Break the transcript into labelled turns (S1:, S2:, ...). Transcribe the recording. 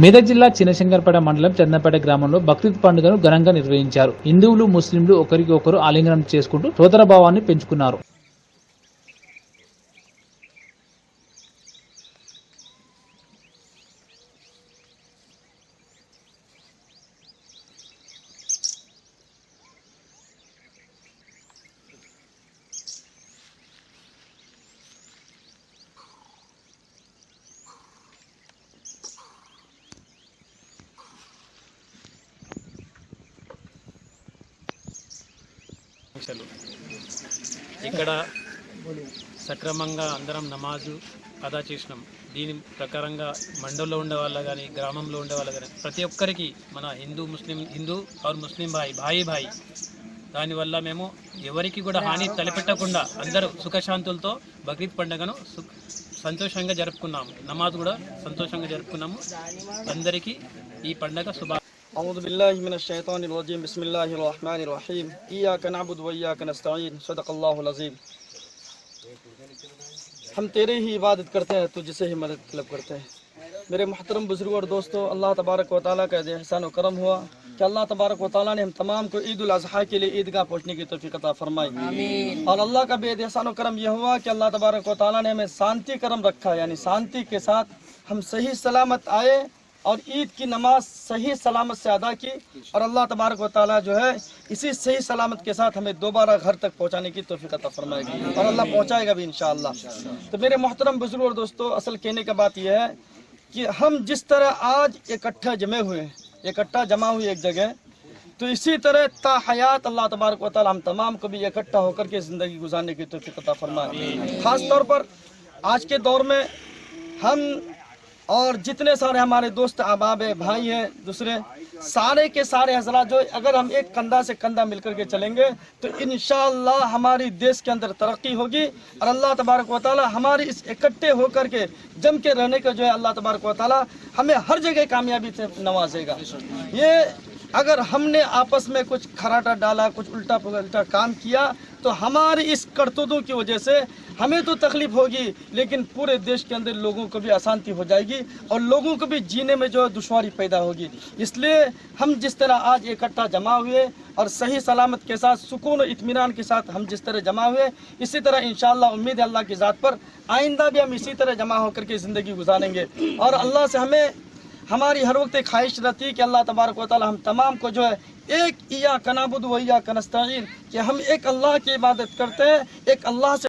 S1: మెదక్ జిల్లా చిన్నశంకర్పేట మండలం చందంపేట గ్రామంలో బక్రీద్ పండుగను ఘనంగా నిర్వహించారు. హిందువులు ముస్లింలు ఒకరికి ఒకరు ఆలింగనం చేసుకుంటూ సోదర భావాన్ని పెంచుకున్నారు.
S2: దీక్షలు ఇక్కడ సక్రమంగా అందరం నమాజు అదా చేసినాం. దీని ప్రకారంగా మండలంలో ఉండే వాళ్ళ కానీ గ్రామంలో ఉండే వాళ్ళ కానీ ప్రతి ఒక్కరికి మన హిందూ ముస్లిం హిందూ ఆర్ ముస్లిం భాయ్ భాయి భాయి. దానివల్ల మేము ఎవరికి కూడా హాని తలపెట్టకుండా అందరూ సుఖశాంతులతో బక్రీద్ పండుగను సంతోషంగా జరుపుకున్నాము. నమాజ్ కూడా సంతోషంగా జరుపుకున్నాము. అందరికీ ఈ పండుగ శుభా
S3: أعوذ بالله من الشيطان الرجيم. بسم الله الرحمن الرحيم. إياك نعبد وإياك نستعين. صدق الله العظيم. ہم تیرے ہی عبادت کرتے ہیں تجھ سے ہی مدد طلب کرتے ہیں۔ میرے محترم بزرگ اور دوستوں اللہ تبارک و تعالیٰ کا دے احسان و کرم ہوا کہ اللہ تبارک و تعالیٰ نے ہم تمام کو عید الاضحیٰ کے لیے عیدگاہ پہنچنے کی توفیق عطا فرمائی۔ اور اللہ کا بے احسان و کرم یہ ہوا کہ اللہ تبارک و تعالیٰ نے ہمیں شانتی کرم رکھا یعنی شانتی کے ساتھ ہم صحیح سلامت آئے۔ اور عید کی نماز صحیح سلامت سے ادا کی اور اللہ تبارک و تعالیٰ جو ہے اسی صحیح سلامت کے ساتھ ہمیں دوبارہ گھر تک پہنچانے کی توفیق عطا فرمائے گی اور اللہ پہنچائے گا بھی انشاءاللہ۔ تو میرے محترم بزرگ اور دوستو اصل کہنے کا بات یہ ہے کہ ہم جس طرح آج اکٹھا جمع ہوئے ہیں، اکٹھا جمع ہوئے ایک جگہ، تو اسی طرح تا حیات اللہ تبارک و تعالیٰ ہم تمام کو بھی اکٹھا ہو کر کے زندگی گزارنے کی توفیق عطا فرمائے۔ خاص طور پر آج کے دور میں ہم اور جتنے سارے ہمارے دوست احباب ہیں، بھائی ہیں، دوسرے، سارے کے سارے حضرات جو اگر ہم ایک کندھا سے کندھا مل کر کے چلیں گے، تو انشاءاللہ ہماری دیش کے اندر ترقی ہوگی اور اللہ تبارک و تعالی ہماری اس اکٹھے ہو کر کے جم کے رہنے کا جو ہے، اللہ تبارک و تعالی ہمیں ہر جگہ کامیابی سے نوازے گا۔ یہ اگر ہم نے آپس میں کچھ کھراٹا ڈالا، کچھ الٹا پلٹا کام کیا، تو ہماری اس کرتوتوں کی وجہ سے ہمیں تو تکلیف ہوگی، لیکن پورے دیش کے اندر لوگوں کو بھی آسانتی ہو جائے گی اور لوگوں کو بھی جینے میں جو ہے دشواری پیدا ہوگی۔ اس لیے ہم جس طرح آج اکٹھا جمع ہوئے اور صحیح سلامت کے ساتھ سکون و اطمینان کے ساتھ ہم جس طرح جمع ہوئے، اسی طرح انشاءاللہ امید ہے اللہ کی ذات پر آئندہ بھی ہم اسی طرح جمع ہو کر کے زندگی گزاریں گے۔ اور اللہ سے ہمیں ہماری ہر وقت خواہش رہتی ہے کہ اللہ تبارک و تعالی ہم تمام کو جو ہے ایک ایا کنابود و ایا کنستعین، کہ ہم ایک اللہ کی عبادت کرتے ہیں، ایک اللہ سے